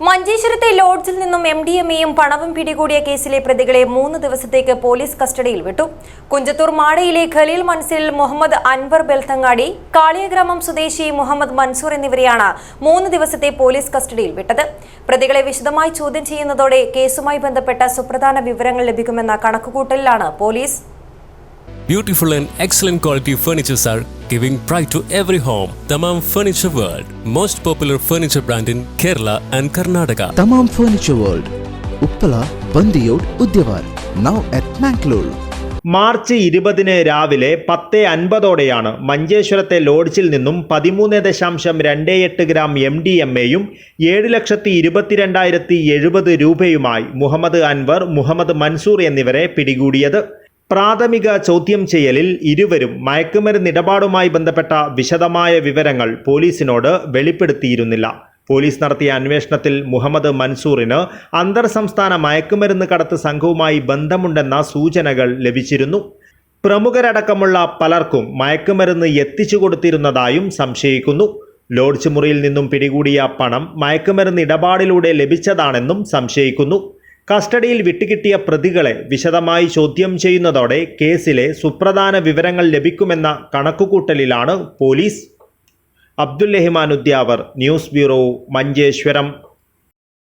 മഞ്ചേശ്വരത്തെ ലോഡ്ജിൽ നിന്നും M D M എയും പണവും പിടികൂടിയ കേസിലെ പ്രതികളെ മൂന്ന് ദിവസത്തേക്ക് പോലീസ് കസ്റ്റഡിയിൽ വിട്ടു. കുഞ്ചത്തൂർ മാടയിലെ ഖലീൽ മൻസിൽ മുഹമ്മദ് അൻവർ ബെൽത്തങ്ങാടി കാളിയഗ്രാമം സ്വദേശി മുഹമ്മദ് മൻസൂർ എന്നിവരെയാണ് മൂന്ന് ദിവസത്തെ പോലീസ് കസ്റ്റഡിയിൽ വിട്ടത്. പ്രതികളെ വിശദമായി ചോദ്യം ചെയ്യുന്നതോടെ കേസുമായി ബന്ധപ്പെട്ട സുപ്രധാന വിവരങ്ങൾ ലഭിക്കുമെന്ന കണക്കുകൂട്ടലിലാണ് police. Beautiful and excellent quality furnitures are giving pride to every home Thamam Furniture world most popular furniture brand in Kerala and Karnataka Thamam furniture world Uppala Bandiyod Udyavan now at Mangalore March ഇരുപതിന് രാവിലെ പത്ത് അൻപതോടെയാണ് മഞ്ചേശ്വരത്തെ ലോഡ്ജിൽ നിന്നും പതിമൂന്ന് ദശാംശം രണ്ട് എട്ട് gram M D M എയും ഏഴ് ലക്ഷത്തി ഇരുപത്തിരണ്ടായിരത്തി എഴുപത് രൂപയുമായി മുഹമ്മദ് അൻവർ മുഹമ്മദ് മൻസൂർ എന്നിവരെ പിടികൂടിയത്. പ്രാഥമിക ചോദ്യം ചെയ്യലിൽ ഇരുവരും മയക്കുമരുന്നിടപാടുമായി ബന്ധപ്പെട്ട വിശദമായ വിവരങ്ങൾ പോലീസിനോട് വെളിപ്പെടുത്തിയിരുന്നില്ല. പോലീസ് നടത്തിയ അന്വേഷണത്തിൽ മുഹമ്മദ് മൻസൂറിന് അന്തർ സംസ്ഥാന മയക്കുമരുന്ന് കടത്ത് സംഘവുമായി ബന്ധമുണ്ടെന്ന സൂചനകൾ ലഭിച്ചിരുന്നു. പ്രമുഖരടക്കമുള്ള പലർക്കും മയക്കുമരുന്ന് എത്തിച്ചു കൊടുത്തിരുന്നതായും സംശയിക്കുന്നു. ലോഡ്ജ് മുറിയിൽ നിന്നും പിടികൂടിയ പണം മയക്കുമരുന്ന് ഇടപാടിലൂടെ ലഭിച്ചതാണെന്നും സംശയിക്കുന്നു. കസ്റ്റഡിയിൽ വിട്ടുകിട്ടിയ പ്രതികളെ വിശദമായി ചോദ്യം ചെയ്യുന്നതോടെ കേസിലെ സുപ്രധാന വിവരങ്ങൾ ലഭിക്കുമെന്ന കണക്കുകൂട്ടലിലാണ് police. Abdul Rahman Udyavar news bureau Manjeshwaram.